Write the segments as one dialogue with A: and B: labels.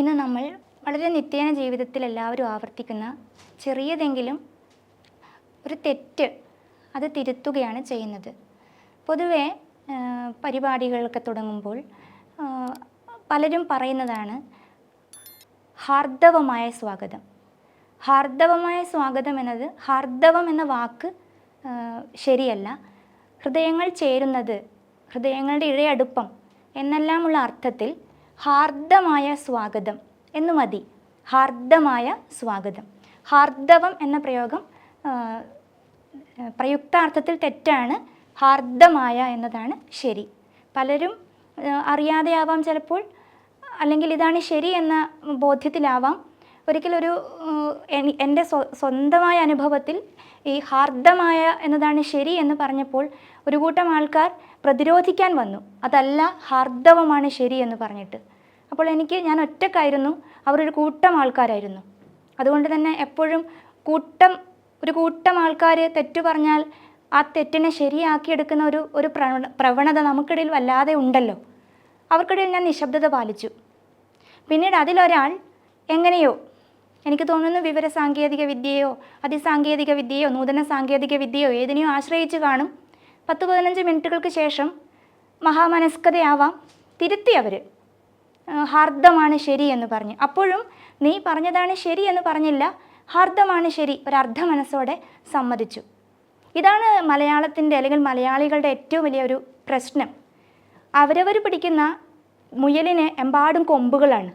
A: ഇന്ന് നമ്മൾ വളരെ നിത്യേന ജീവിതത്തിൽ എല്ലാവരും ആവർത്തിക്കുന്ന ചെറിയതെങ്കിലും ഒരു തെറ്റ് അത് തിരുത്തുകയാണ് ചെയ്യുന്നത്. പൊതുവേ പരിപാടികളൊക്കെ തുടങ്ങുമ്പോൾ പലരും പറയുന്നതാണ് ഹാർദവമായ സ്വാഗതം. ഹാർദവമായ സ്വാഗതം എന്നത് ഹാർദവം എന്ന വാക്ക് ശരിയല്ല. ഹൃദയങ്ങൾ ചേരുന്നത് ഹൃദയങ്ങളുടെ ഇഴയടുപ്പം എന്നെല്ലാമുള്ള അർത്ഥത്തിൽ ഹാർദമായ സ്വാഗതം എന്ന് മതി. ഹാർദമായ സ്വാഗതം. ഹാർദവം എന്ന പ്രയോഗം പ്രയുക്താർത്ഥത്തിൽ തെറ്റാണ്. ഹാർദമായ എന്നതാണ് ശരി. പലരും അറിയാതെ അറിയാതെയാവാം ചിലപ്പോൾ അല്ലെങ്കിൽ ഇതാണ് ശരി എന്ന ബോധ്യത്തിലാവാം. ഒരിക്കലൊരു എന്റെ സ്വ സ്വന്തമായ അനുഭവത്തിൽ ഈ ഹാർദമായ എന്നതാണ് ശരി എന്ന് പറഞ്ഞപ്പോൾ ഒരു കൂട്ടം ആൾക്കാർ പ്രതിരോധിക്കാൻ വന്നു. അതല്ല ഹാർദവമാണ് ശരി എന്ന് പറഞ്ഞിട്ട്. അപ്പോൾ എനിക്ക് ഞാൻ ഒറ്റക്കായിരുന്നു അവരൊരു കൂട്ടം ആൾക്കാരായിരുന്നു. അതുകൊണ്ട് തന്നെ എപ്പോഴും കൂട്ടം ഒരു കൂട്ടം ആൾക്കാർ തെറ്റു പറഞ്ഞാൽ ആ തെറ്റിനെ ശരിയാക്കിയെടുക്കുന്ന ഒരു ഒരു പ്രവണ പ്രവണത നമുക്കിടയിൽ വല്ലാതെ ഉണ്ടല്ലോ. അവർക്കിടയിൽ ഞാൻ നിശബ്ദത പാലിച്ചു. പിന്നീട് അതിലൊരാൾ എങ്ങനെയോ എനിക്ക് തോന്നുന്നു വിവര സാങ്കേതിക വിദ്യയോ അതിസാങ്കേതിക വിദ്യയോ നൂതന സാങ്കേതിക വിദ്യയോ ഏതിനെയോ ആശ്രയിച്ച് കാണും. പത്ത് പതിനഞ്ച് മിനിറ്റുകൾക്ക് ശേഷം മഹാമനസ്കതയാവാം തിരുത്തി അവർ ഹാർദമാണ് ശരി എന്ന് പറഞ്ഞു. അപ്പോഴും നീ പറഞ്ഞതാണ് ശരി എന്ന് പറഞ്ഞില്ല. ഹാർദമാണ് ശരി ഒരർദ്ധ മനസ്സോടെ സമ്മതിച്ചു. ഇതാണ് മലയാളത്തിന്റെ അല്ലെങ്കിൽ മലയാളികളുടെ ഏറ്റവും വലിയ ഒരു പ്രശ്നം. അവരവർ പിടിക്കുന്ന മുയലിന് എമ്പാടും കൊമ്പുകളാണ്.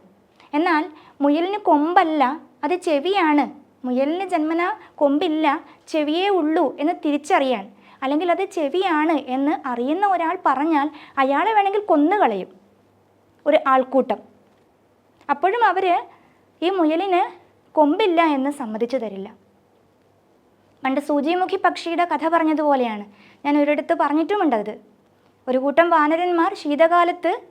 A: എന്നാൽ മുയലിന് കൊമ്പല്ല അത് ചെവിയാണ്. മുയലിന് ജന്മന കൊമ്പില്ല ചെവിയേ ഉള്ളൂ എന്ന് തിരിച്ചറിയാൻ. അല്ലെങ്കിൽ അത് ചെവിയാണ് എന്ന് അറിയുന്ന ഒരാൾ പറഞ്ഞാൽ അയാളെ വേണമെങ്കിൽ കൊന്നുകളയും. ഒരു ആൾക്കൂട്ടം. അപ്പോഴും അവർ ഈ മുയലിന് കൊമ്പില്ല എന്ന് സമ്മതിച്ചു തരില്ല. പണ്ട് സൂചിമുഖി പക്ഷിയുടെ കഥ പറഞ്ഞതുപോലെയാണ്. ഞാൻ ഒരിടത്ത് പറഞ്ഞിട്ടുമുണ്ട് അത്. ഒരു കൂട്ടം വാനരന്മാർ ശീതകാലത്ത്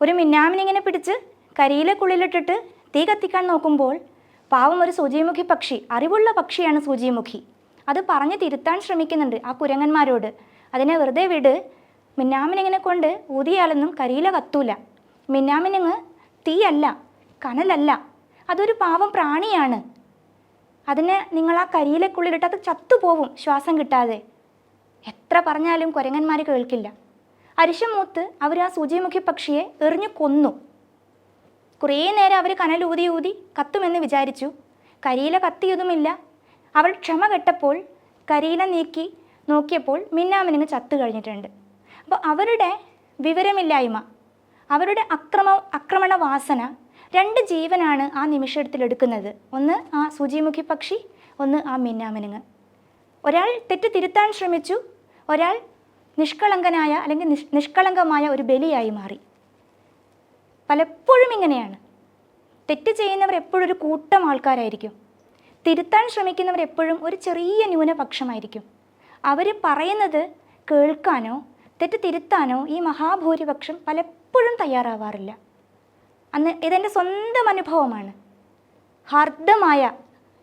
A: ഒരു മിന്നാമിനിങ്ങനെ പിടിച്ച് കരിയിലെ കുളിലിട്ടിട്ട് തീ കത്തിക്കാൻ നോക്കുമ്പോൾ പാവം ഒരു സൂചിമുഖി പക്ഷി അറിവുള്ള പക്ഷിയാണ് സൂചിമുഖി. അത് പറഞ്ഞ് തിരുത്താൻ ശ്രമിക്കുന്നുണ്ട് ആ കുരങ്ങന്മാരോട്. അതിനെ വെറുതെ വിട്. മിന്നാമിനിങ്ങനെ കൊണ്ട് ഊതിയാലൊന്നും കരിയില കത്തൂല. മിന്നാമിനിങ് തീയല്ല കനലല്ല അതൊരു പാവം പ്രാണിയാണ്. അതിനെ നിങ്ങൾ ആ കരിയിലക്കുള്ളിലിട്ട് അത് ചത്തുപോവും ശ്വാസം കിട്ടാതെ. എത്ര പറഞ്ഞാലും കുരങ്ങന്മാർ കേൾക്കില്ല. അരിശമൂത്ത് അവർ ആ സൂചിമുഖി പക്ഷിയെ എറിഞ്ഞു കൊന്നു. കുറേ നേരം അവർ കനൽ ഊതി കത്തുമെന്ന് വിചാരിച്ചു. കരിയില കത്തിയതുമില്ല. അവൾ ക്ഷമ കെട്ടപ്പോൾ കരിയില നീക്കി നോക്കിയപ്പോൾ മിന്നാമിനിങ് ചത്തു കഴിഞ്ഞിട്ടുണ്ട്. അപ്പോൾ അവരുടെ വിവരമില്ലായ്മ അവരുടെ അക്രമ ആക്രമണ വാസന രണ്ട് ജീവനാണ് ആ നിമിഷത്തിൽ എടുക്കുന്നത്. ഒന്ന് ആ സൂചിമുഖി പക്ഷി ഒന്ന് ആ മിന്നാമിനുങ്ങ്. ഒരാൾ തെറ്റ് തിരുത്താൻ ശ്രമിച്ചു ഒരാൾ നിഷ്കളങ്കനായ അല്ലെങ്കിൽ നിഷ് നിഷ്കളങ്കമായ ഒരു ബലിയായി മാറി. പലപ്പോഴും ഇങ്ങനെയാണ്. തെറ്റ് ചെയ്യുന്നവർ എപ്പോഴും ഒരു കൂട്ടം ആൾക്കാരായിരിക്കും. തിരുത്താൻ ശ്രമിക്കുന്നവർ എപ്പോഴും ഒരു ചെറിയ ന്യൂനപക്ഷമായിരിക്കും. അവർ പറയുന്നത് കേൾക്കാനോ തെറ്റ് തിരുത്താനോ ഈ മഹാഭൂരിപക്ഷം പലപ്പോഴും തയ്യാറാവാറില്ല. അന്ന് ഇതെന്റെ സ്വന്തം അനുഭവമാണ്. ഹാർദമായ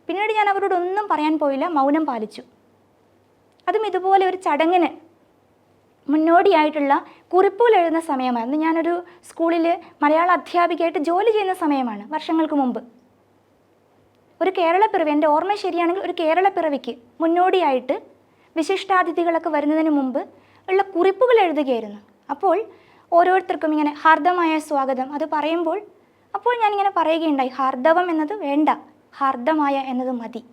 A: പിന്നീട് ഞാൻ അവരോടൊന്നും പറയാൻ പോയില്ല മൗനം പാലിച്ചു. അതും ഇതുപോലെ ഒരു ചടങ്ങിന് മുന്നോടിയായിട്ടുള്ള കുറിപ്പുകൾ എഴുതുന്ന സമയമായിരുന്നു ഞാനൊരു സ്കൂളിൽ മലയാള അധ്യാപികയായിട്ട് ജോലി ചെയ്യുന്ന സമയമാണ് വർഷങ്ങൾക്ക് മുമ്പ്. ഒരു കേരളപ്പിറവി എന്റെ ഓർമ്മ ശരിയാണെങ്കിൽ ഒരു കേരളപ്പിറവിക്ക് മുന്നോടിയായിട്ട് വിശിഷ്ടാതിഥികളൊക്കെ വരുന്നതിന് മുമ്പ് ഉള്ള കുറിപ്പുകൾ എഴുതുകയായിരുന്നു. അപ്പോൾ ഓരോരുത്തർക്കും ഇങ്ങനെ ഹാർദമായ സ്വാഗതം. അത് പറയുമ്പോൾ അപ്പോൾ ഞാനിങ്ങനെ പറയുകയുണ്ടായി ഹാർദവം എന്നത് വേണ്ട ഹാർദമായ എന്നത് മതി.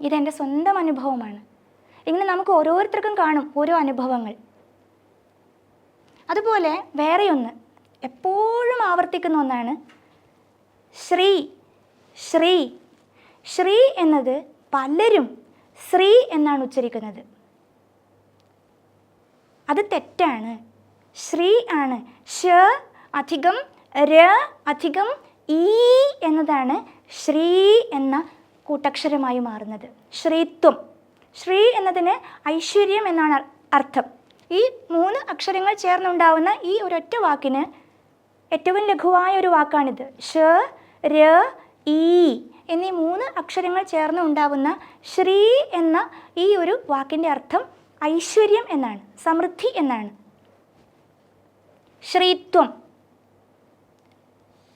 A: ഇതെന്റെ സ്വന്തം അനുഭവമാണ്. ഇങ്ങനെ നമുക്ക് ഓരോരുത്തർക്കും കാണും ഓരോ അനുഭവങ്ങൾ. അതുപോലെ വേറെയൊന്ന് എപ്പോഴും ആവർത്തിക്കുന്ന ഒന്നാണ് ശ്രീ ശ്രീ. ശ്രീ എന്നത് പലരും ശ്രീ എന്നാണ് ഉച്ചരിക്കുന്നത്. അത് തെറ്റാണ്. ശ്രീ ആണ്. ഷ അധികം ര അധികം ഈ എന്നതാണ് ശ്രീ എന്ന കൂട്ടക്ഷരമായി മാറുന്നത്. ശ്രീത്വം. ശ്രീ എന്നതിന് ഐശ്വര്യം എന്നാണ് അർത്ഥം. ഈ മൂന്ന് അക്ഷരങ്ങൾ ചേർന്നുണ്ടാവുന്ന ഈ ഒരൊറ്റ വാക്കിന് ഏറ്റവും ലഘുവായ ഒരു വാക്കാണിത്. ഷ ര ഈ എന്നീ മൂന്ന് അക്ഷരങ്ങൾ ചേർന്ന് ഉണ്ടാവുന്ന ശ്രീ എന്ന ഈ ഒരു വാക്കിന്റെ അർത്ഥം ഐശ്വര്യം എന്നാണ് സമൃദ്ധി എന്നാണ്. ശ്രീത്വം.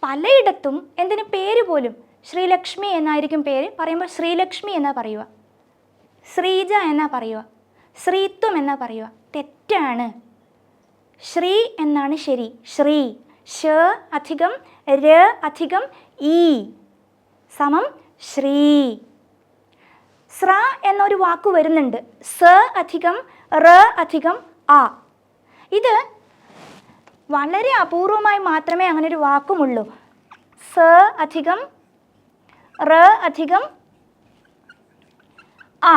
A: പലയിടത്തും എന്തിന് പേര് പോലും ശ്രീലക്ഷ്മി എന്നായിരിക്കും പേര്? പറയുമ്പോൾ ശ്രീലക്ഷ്മി എന്നാ പറയുക. ശ്രീജ എന്നാ പറയുക. ശ്രീത്വം എന്നാ പറയുക. തെറ്റാണ്. ശ്രീ എന്നാണ് ശരി. ശ്രീ. ഷ അധികം ര അധികം ഈ. സമം ശ്രീ. സ്ര എന്നൊരു വാക്ക് വരുന്നുണ്ട്. സ അധികം റ അധികം ആ. ഇത് വളരെ അപൂർവമായി മാത്രമേ അങ്ങനെ ഒരു വാക്കുമുള്ളൂ. സ അധികം റ അധികം ആ.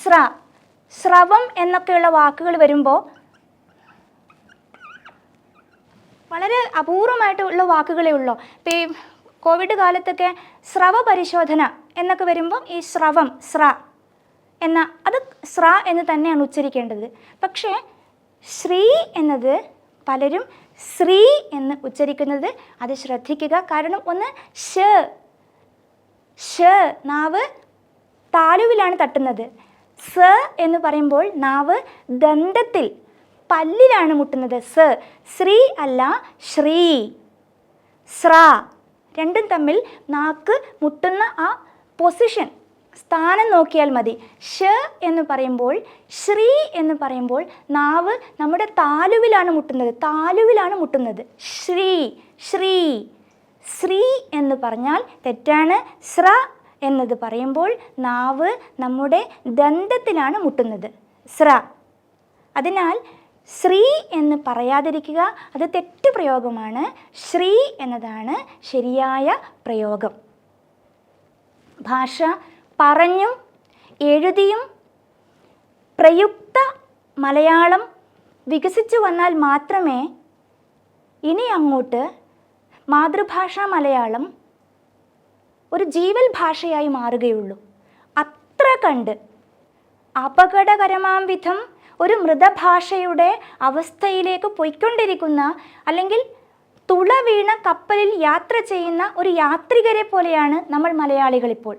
A: സ്ര സ്രവം എന്നൊക്കെയുള്ള വാക്കുകൾ വരുമ്പോൾ വളരെ അപൂർവമായിട്ടുള്ള വാക്കുകളേ ഉള്ളൂ. ഇപ്പം കോവിഡ് കാലത്തൊക്കെ സ്രവ പരിശോധന എന്നൊക്കെ വരുമ്പം ഈ സ്രവം സ്ര എന്ന അത് സ്ര എന്ന് തന്നെയാണ് ഉച്ചരിക്കേണ്ടത്. പക്ഷേ ശ്രീ എന്നത് പലരും ശ്രീ എന്ന് ഉച്ചരിക്കുന്നത് അത് ശ്രദ്ധിക്കുക. കാരണം ഒന്ന് ഷ ഷ നാവ് താലുവിലാണ് തട്ടുന്നത്. സ എന്ന് പറയുമ്പോൾ നാവ് ദന്തത്തിൽ പല്ലിലാണ് മുട്ടുന്നത്. സ ശ്രീ അല്ല ശ്രീ സ്ര. രണ്ടും തമ്മിൽ നാക്ക് മുട്ടുന്ന ആ പൊസിഷൻ സ്ഥാനം നോക്കിയാൽ മതി. ഷ എന്ന് പറയുമ്പോൾ ശ്രീ എന്ന് പറയുമ്പോൾ നാവ് നമ്മുടെ താലുവിലാണ് മുട്ടുന്നത്. താലുവിലാണ് മുട്ടുന്നത്. ശ്രീ ശ്രീ ശ്രീ എന്ന് പറഞ്ഞാൽ തെറ്റാണ്. സ്ര എന്നത് പറയുമ്പോൾ നാവ് നമ്മുടെ ദന്തത്തിലാണ് മുട്ടുന്നത്. സ്ര അതിനാൽ ശ്രീ എന്ന് പറയാതിരിക്കുക അത് തെറ്റ് പ്രയോഗമാണ്. ശ്രീ എന്നതാണ് ശരിയായ പ്രയോഗം. ഭാഷ പറഞ്ഞും എഴുതിയും പ്രയുക്ത മലയാളം വികസിച്ചു വന്നാൽ മാത്രമേ ഇനി അങ്ങോട്ട് മാതൃഭാഷ മലയാളം ഒരു ജീവൽ ഭാഷയായി മാറുകയുള്ളൂ. അത്ര കണ്ട് അപകടകരമാം വിധം ഒരു മൃതഭാഷയുടെ അവസ്ഥയിലേക്ക് പോയിക്കൊണ്ടിരിക്കുന്ന അല്ലെങ്കിൽ തുള വീണ കപ്പലിൽ യാത്ര ചെയ്യുന്ന ഒരു യാത്രികരെ പോലെയാണ് നമ്മൾ മലയാളികൾ ഇപ്പോൾ.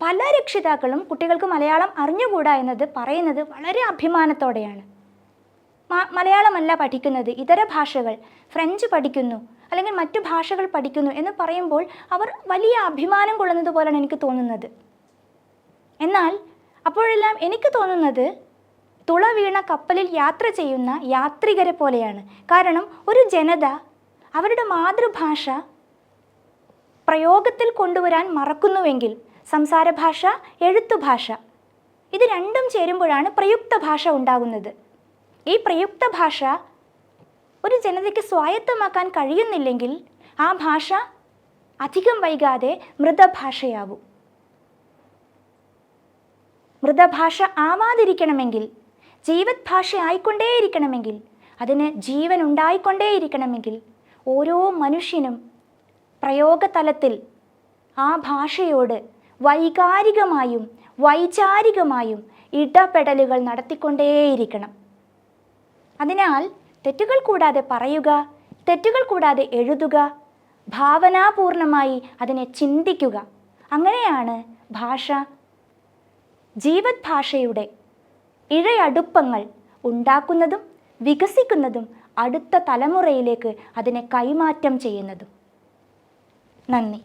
A: പല രക്ഷിതാക്കളും കുട്ടികൾക്ക് മലയാളം അറിഞ്ഞുകൂടാ എന്നത് പറയുന്നത് വളരെ അഭിമാനത്തോടെയാണ്. മലയാളമല്ല പഠിക്കുന്നത് ഇതര ഭാഷകൾ ഫ്രഞ്ച് പഠിക്കുന്നു അല്ലെങ്കിൽ മറ്റു ഭാഷകൾ പഠിക്കുന്നു എന്ന് പറയുമ്പോൾ അവർ വലിയ അഭിമാനം കൊള്ളുന്നത് പോലെയാണ് എനിക്ക് തോന്നുന്നത്. എന്നാൽ അപ്പോഴെല്ലാം എനിക്ക് തോന്നുന്നത് തുള വീണ കപ്പലിൽ യാത്ര ചെയ്യുന്ന യാത്രികരെ പോലെയാണ്. കാരണം ഒരു ജനത അവരുടെ മാതൃഭാഷ പ്രയോഗത്തിൽ കൊണ്ടുവരാൻ മറക്കുന്നുവെങ്കിൽ സംസാര ഭാഷ എഴുത്തുഭാഷ ഇത് രണ്ടും ചേരുമ്പോഴാണ് പ്രയുക്ത ഭാഷ ഉണ്ടാകുന്നത്. ഈ പ്രയുക്ത ഭാഷ ഒരു ജനതയ്ക്ക് സ്വായത്തമാക്കാൻ കഴിയുന്നില്ലെങ്കിൽ ആ ഭാഷ അധികം വൈകാതെ മൃതഭാഷയാവും മൃതഭാഷ ആവാതിരിക്കണമെങ്കിൽ ജീവത് ഭാഷ ആയിക്കൊണ്ടേയിരിക്കണമെങ്കിൽ അതിന് ജീവൻ ഉണ്ടായിക്കൊണ്ടേയിരിക്കണമെങ്കിൽ ഓരോ മനുഷ്യനും പ്രയോഗതലത്തിൽ ആ ഭാഷയോട് വൈകാരികമായും വൈചാരികമായും ഇടപെടലുകൾ നടത്തിക്കൊണ്ടേയിരിക്കണം. അതിനാൽ തെറ്റുകൾ കൂടാതെ പറയുക തെറ്റുകൾ കൂടാതെ എഴുതുക ഭാവനാപൂർണമായി അതിനെ ചിന്തിക്കുക. അങ്ങനെയാണ് ഭാഷ ജീവത് ഭാഷയുടെ ഇഴയടുപ്പങ്ങൾ ഉണ്ടാക്കുന്നതും വികസിക്കുന്നതും അടുത്ത തലമുറയിലേക്ക് അതിനെ കൈമാറ്റം ചെയ്യുന്നതും. നന്ദി.